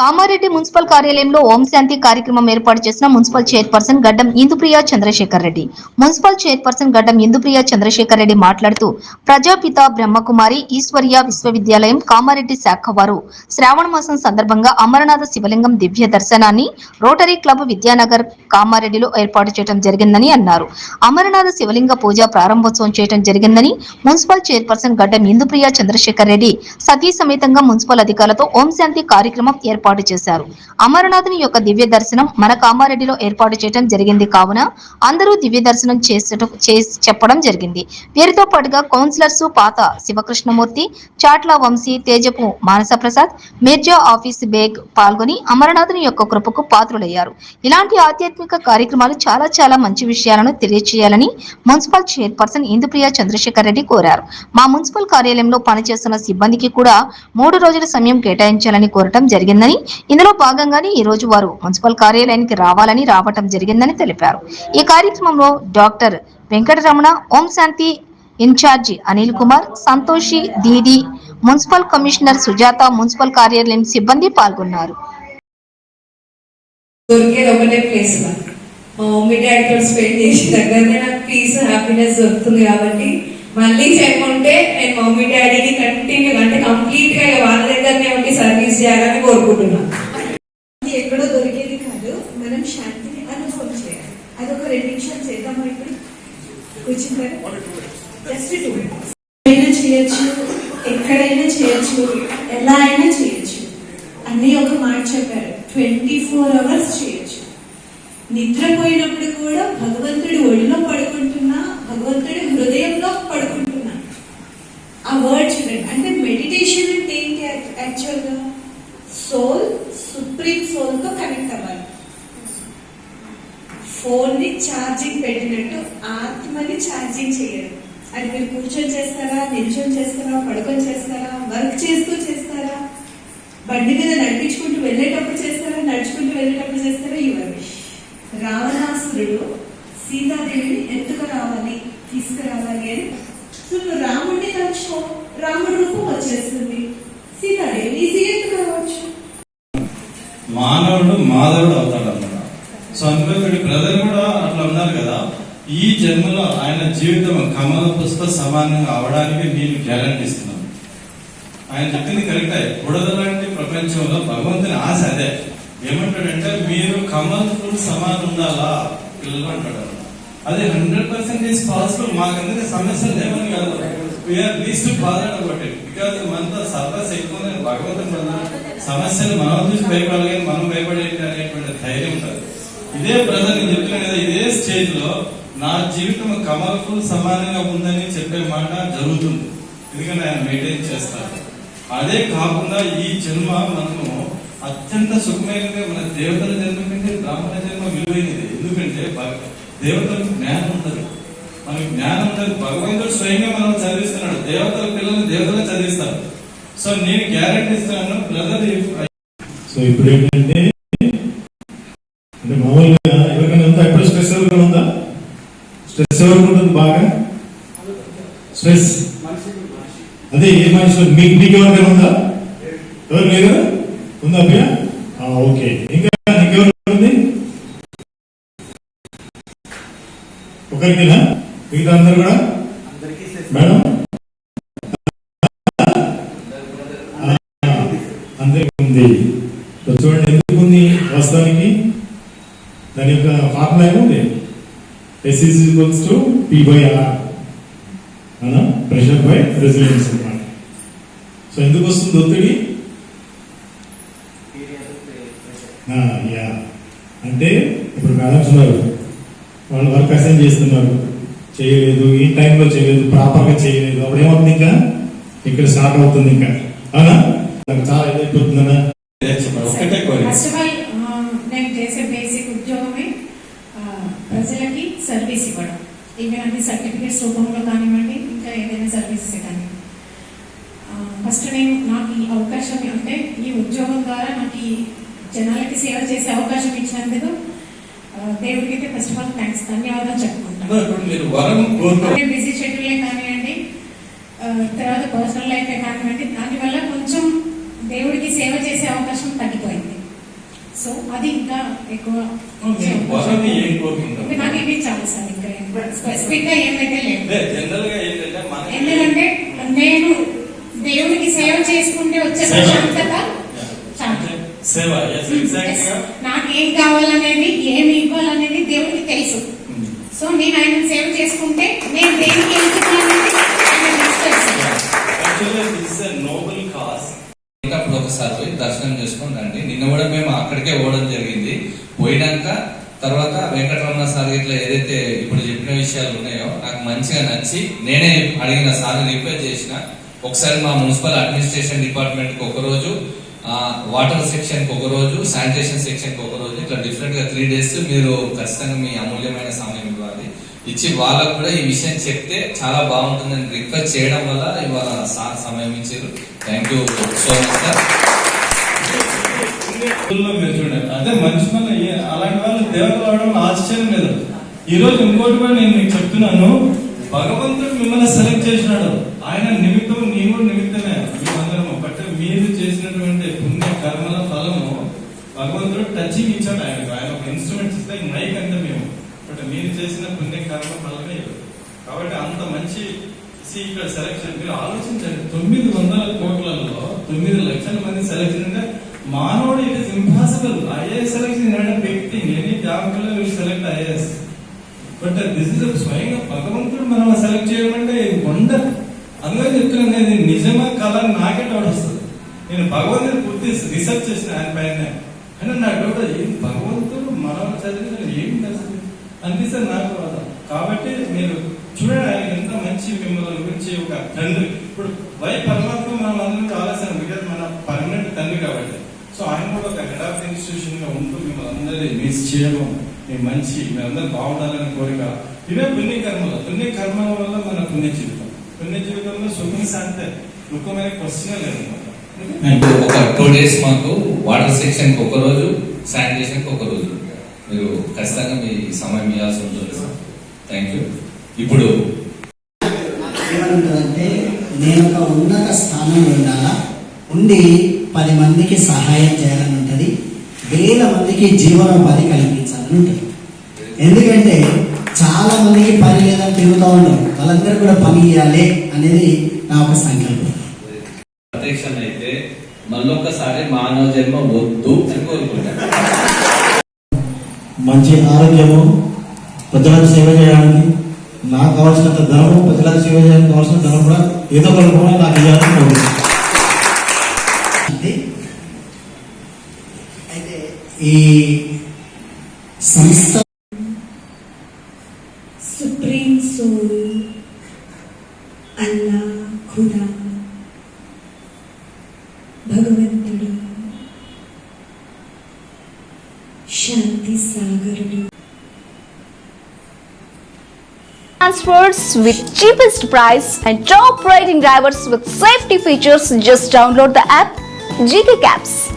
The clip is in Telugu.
కామారెడ్డి మున్సిపల్ కార్యాలయంలో ఓం శాంతి కార్యక్రమం ఏర్పాటు చేసిన municipal chairperson Gaddam Indupriya Chandrashekar Reddy. Municipal chairperson Gaddam Indupriya Chandrashekar Reddy మాట్లాడుతూ ప్రజాపిత బ్రహ్మకుమారి ఈశ్వర్య విశ్వవిద్యాలయం కామారెడ్డి శాఖ వారు. శ్రావణ మాసం సందర్భంగా అమరనాథ శివలింగం దివ్య దర్శనాన్ని రోటరీ క్లబ్ విద్యానగర్ కామారెడ్డిలో ఏర్పాటు చేయడం జరిగిందని అన్నారు. అమరనాథ శివలింగ పూజ ప్రారంభోత్సవం చేయడం జరిగిందని మున్సిపల్ చైర్పర్సన్ గడ్డం ఇందుప్రియ చంద్రశేఖర్ రెడ్డి సతీ సమేతంగా మున్సిపల్ అధికారులతో ఓం శాంతి కార్యక్రమం ఏర్పాటు చేశారు. అమరనాథుని యొక్క దివ్య దర్శనం మన కామారెడ్డిలో ఏర్పాటు చేయడం జరిగింది కావున అందరూ దివ్య దర్శనం చేసట చేసి చెప్పడం జరిగింది. వీరితో పాటుగా కౌన్సిలర్స్ పాత శివకృష్ణమూర్తి చాట్ల వంశీ తేజపు మానస ప్రసాద్ మిర్జా ఆఫీస్ బేగ్ పాల్గొని అమరనాథుని యొక్క కృపకు పాత్రులయ్యారు. ఇలాంటి ఆధ్యాత్మిక కార్యక్రమాలు చాలా చాలా మంచి విషయాలను తెలియచేయాలని మున్సిపల్ చైర్పర్సన్ ఇందుప్రియ చంద్రశేఖర్ రెడ్డి కోరారు. మా మున్సిపల్ కార్యాలయంలో పనిచేస్తున్న సిబ్బందికి కూడా మూడు రోజుల సమయం కేటాయించాలని కోరటం జరిగిందని ఇందులో భాగంగానే ఈ రోజు వారు మున్సిపల్ కార్యాలయానికి రావాలని రావటం జరిగిందని తెలిపారు. ఈ కార్యక్రమంలో doctor Venkataramana Om Shanti in charge Anil Kumar Santoshi didi municipal commissioner Sujatha municipal కార్యాలయం సిబ్బంది పాల్గొన్నారు. స్పెండ్ చేసిన దగ్గరనే నాకు పీస్ హ్యాపీనెస్ దొరుకుతుంది కాబట్టి మళ్ళీ చేయకుంటే నేను మమ్మీ డాడీని కంటిన్యూ అంటే కంప్లీట్గా వాళ్ళ దగ్గరనే ఉండి సర్వీస్ చేయాలని కోరుకుంటున్నాను. ఎక్కడో దొరికేది కాదు. మనం శాంతిని అనుభవం చేయాలి. అదొక రెండు నిమిషాలు చేద్దామా ఇప్పుడు? కూర్చుంటారు జస్ట్ టూ అయినా చేయొచ్చు. ఎక్కడైనా చేయొచ్చు. ఎలా అయినా చేయొచ్చు. అన్నీ ఒక మాట చెప్పారు. ట్వంటీ ఫోర్ అవర్స్ చేయొచ్చు. నిద్రపోయినప్పుడు కూడా భగవంతుడి ఒడిలో పడుకుంటున్నా ఆత్మని చేయడం అది మీరు కూర్చొని చేస్తారా నిల్చొని చేస్తారా పడుకొని చేస్తారా వర్క్ చేస్తూ చేస్తారా? బండి మీద నడిపించుకుంటూ వెళ్ళేటప్పుడు చేస్తారా నడుచుకుంటూ వెళ్ళేటప్పుడు చేస్తారా? ఇవన్నీ రావణాసురుడు సీతాదేవిని ఎత్తుకు రావాలి తీసుకురావాలి అని నువ్వు రాముడిని తలుచుకో రాముడి రూపం వచ్చేస్తుంది. సీతాదేవి ఈజీగా రావచ్చు? మానవుడు మాధవుడు అవుతాడు అన్నమాట. సో అందులో బ్రదర్ కూడా అట్లా ఉన్నారు కదా. ఈ జన్మలో ఆయన జీవితం కమల పుష్ప సమానంగా అవడానికి నేను గ్యారంటీ ఇస్తున్నాను. ఆయన చెప్పింది కరెక్టే బుడద లాంటి ప్రపంచంలో భగవంతుని ఆశ అదే. ఏమంటాడంటే మీరు కమల్ ఫుల్ సమానం ఉండాలా? పిల్లలు అంటాడు. అది హండ్రెడ్ పర్సెంటేజ్ పాసిబుల్ మాకందరికి సమస్యలు లేవని కాదు. వీఆర్ లీస్ట్ బాధ అబౌట్ బికాజ్ మనతో సర్వస్ ఎక్కువ భగవంతుని వల్ల సమస్యలు మనం చూసి భయపడాలి మనం భయపడేది అనేటువంటి ధైర్యం ఉంటుంది. ఇదే ప్రజలు చెప్తున్నాను కదా ఇదే స్టేజ్లో నా జీవితం కమర్ఫుల్ సమానంగా ఉందని చెప్పే మాట జరుగుతుంది. ఎందుకంటే ఆయన మెయింటైన్ చేస్తారు. అదే కాకుండా ఈ జన్మ మనము అత్యంత సుఖమైనది. మన దేవతల జన్మ కంటే బ్రాహ్మణ జన్మ విలువైనది. ఎందుకంటే దేవతలకు జ్ఞానం ఉండదు. మనకి జ్ఞానం ఉంటుంది భగవంతుడు స్వయంగా మనం చదివిస్తున్నాడు. దేవతల పిల్లలు దేవతలు చదివిస్తారు. సో నేను గ్యారెంటీ ఇస్తున్నాను బ్రదర్ సో ఇప్పుడు ఏంటంటే అంటే మామూలుగా ఎవరికైనా ఎప్పుడు స్పెషల్గా ఉందా? స్ట్రెస్ ఎవరికి ఉంటుంది బాగా? స్ట్రెస్? అదే ఏ మనిషి మీకు మీకు ఎవరికైనా ఉందా? ఎవరు లేదు ఉందా అభ్య? ఓకే. ఇంకా ఇంకెవరు ఉంది? ఒకరికేనా? మిగతా అందరు కూడా? మేడం? అందరికీ ఉంది. చూడండి ఎందుకు ఉంది వాస్తవానికి? దాని యొక్క ఫార్ములా ఏముంది? S is equals to P by R అవునా? ప్రెషర్ బై రెసిడెన్స్ అన్నమాట సో ఎందుకు వస్తుంది ఒత్తిడి? యా. అంటే ఇప్పుడు మేడమ్స్ ఉన్నారు వాళ్ళు వర్క్ అసైన్ చేస్తున్నారు. చేయలేదు ఈ టైంలో చేయలేదు ప్రాపర్గా చేయలేదు. అప్పుడు ఏమవుతుంది ఇంకా? ఇక్కడ స్టార్ట్ అవుతుంది ఇంకా. అవునా? నాకు చాలా ఇదైపోతుందన్నా. ఒక్కటే కోరిక ఫస్ట్ ఆఫ్ ఆల్ నేను చేసే ప్రజలకి సర్వీస్ ఇవ్వడం. అది సర్టిఫికేట్స్ రూపంలో కానివ్వండి ఇంకా ఏదైనా సర్వీసెస్ కానీ ఫస్ట్ నేను నాకు ఈ అవకాశం అంటే ఈ ఉద్యోగం ద్వారా నాకు ఈ జనాలకి సేవ చేసే అవకాశం ఇచ్చినందుకు దేవుడికి అయితే ఫస్ట్ ఆఫ్ ఆల్ థ్యాంక్స్ ధన్యవాదాలు చెప్పుకుంటాను. బిజీ షెడ్యూలే కానివ్వండి తర్వాత పర్సనల్ లైఫే కానివ్వండి దానివల్ల కొంచెం దేవుడికి సేవ చేసే అవకాశం తగ్గిపోయింది. సో అది ఇంకా ఎక్కువ మీరు వరని ఏం కోరుకుంటారు నాకు ఇవి చాలు సార్ ఇంకా స్పెసిఫిక్గా ఏమైతే లేదు జనరల్గా ఏంటంటే మనకి ఎందుకంటే నేను దేవునికి సేవ చేసుకుంటే వచ్చే. ప్రశాంతత సేవ. గా. నాకు ఏం కావాలనేది ఏమి ఇవ్వాలనేది దేవుడికి తెలుసు. సో నేను ఆయన సేవ చేసుకుంటే నేను దేనికి నోబుల్ కాజ్ ఒకసారి దర్శనం చేసుకొని రండి. నిన్న కూడా మేము అక్కడికే పోవడం జరిగింది. పోయినాక తర్వాత వెంకటరమణ సార్ ఇట్లా ఏదైతే ఇప్పుడు చెప్పిన విషయాలు ఉన్నాయో నాకు మంచిగా నచ్చి నేనే అడిగిన సార్ రిక్వెస్ట్ చేసిన. ఒకసారి మా మున్సిపల్ అడ్మినిస్ట్రేషన్ డిపార్ట్మెంట్కి ఒకరోజు ఒక రోజు వాటర్ సెక్షన్కి ఒకరోజు ఒక రోజు శానిటేషన్ సెక్షన్కి ఒకరోజు ఇట్లా డిఫరెంట్గా త్రీ డేస్ మీరు ఖచ్చితంగా మీ అమూల్యమైన సమయం ఇవ్వాలి. ఇచ్చి వాళ్ళకు కూడా ఈ విషయం చెప్తే చాలా బాగుంటుందని రిక్వెస్ట్ చేయడం వల్ల ఇవాళ సార్ సమయం ఇచ్చారు. Thank you so much sir మీరు చూడండి అదే మంచి పని అలాంటి వాళ్ళు దేవతలు అవడం ఆశ్చర్యం లేదు. ఈ రోజు ఇంకోటి కూడా నేను మీకు చెప్తున్నాను. భగవంతుడు మిమ్మల్ని సెలెక్ట్ చేసినాడు. ఆయన నిమిత్తం నీవు నిమిత్తమే. మేమందరము బట్ మీరు చేసినటువంటి పుణ్య కర్మల ఫలము భగవంతుడు టచింగ్ ఇచ్చాడు ఆయనకు ఆయన ఒక ఇన్స్ట్రుమెంట్స్ ఇస్తే మైక్ అంతే మేము. బట్ మీరు చేసిన పుణ్య కర్మ ఫలమే కాబట్టి అంత మంచి ఇక్కడ సెలక్షన్ మీరు ఆలోచించండి. తొమ్మిది వందల కోట్లలో తొమ్మిది లక్షల మంది సెలక్షన్ అంటే మానవుడు it is impossible IAS selection అంటే వ్యక్తి any job will select IAS but this is స్వయంగా భగవంతుడు మనం సెలెక్ట్ చేయమంటే వండర్ అందుకని చెప్తున్నాను నేను ఇది నిజమా కళ నాకే డౌట్ వస్తుంది. నేను భగవంతుని పూర్తి రీసెర్చ్ చేసిన ఆయన పైన. అంటే నా డౌట్ ఏం భగవంతుడు మనం చదివిన ఏం తెలుసు అనిపిస్తుంది నాకు కాబట్టి మీరు చూడండి ఆయన ఎంత మంచి మిమ్మల్ని గురించి ఒక తండ్రి. ఇప్పుడు వై ఒక హెడ్ ఆఫ్ ఇన్స్టిట్యూషన్గా ఉంటూ మిమ్మల్ని అందరి మిస్ చేయడం మీ మంచి మీరందరూ బాగుండాలని కోరిక. ఇవే పుణ్య కర్మలు. పుణ్య కర్మల వల్ల మన పుణ్య జీవితం. పుణ్య జీవితంలో సుఖం శాంతే దుఃఖమైన క్వశ్చన్ ఇప్పుడు ఒక టూ డేస్ మాకు వాటర్ సెక్షన్ ఒక రోజు శానిటేషన్ ఒక రోజు. మీరు ఖచ్చితంగా మీ సమయం ఇవ్వాల్సి ఉంటుంది సార్. థ్యాంక్ యూ ఇప్పుడు నేను ఒక ఉన్నత స్థానంలో ఉండాలా? ఉండి పది మందికి సహాయం చేయాలని ఉంటుంది. వేల మందికి జీవనోపాధి కల్పించాలని ఉంటుంది. ఎందుకంటే చాలా మందికి పని లేదని తిరుగుతూ ఉంటారు వాళ్ళందరూ కూడా పని ఇవ్వాలి అనేది నా ఒక సంకల్పం. అయితే మళ్ళొక్కసారి మానవ జన్మ వద్దు అని కోరుకుంటాను మంచి ఆరోగ్యము ప్రజలకు సేవ చేయడానికి నాకు కావాల్సినంత ధనము ప్రజలకు సేవ చేయడానికి కావాల్సిన ధనం కూడా ఏదో ఒక రూపంలో నాకు ఇవ్వాలని కోరుకుంటున్నాను. అంటే అయితే ఈ సంస్థ సుప్రీం సోల్ అల్లా ఖుదా భగవంతుడు శాంతి సాగరుడు transfers with cheapest price and top rating drivers with safety features just download the app Gk caps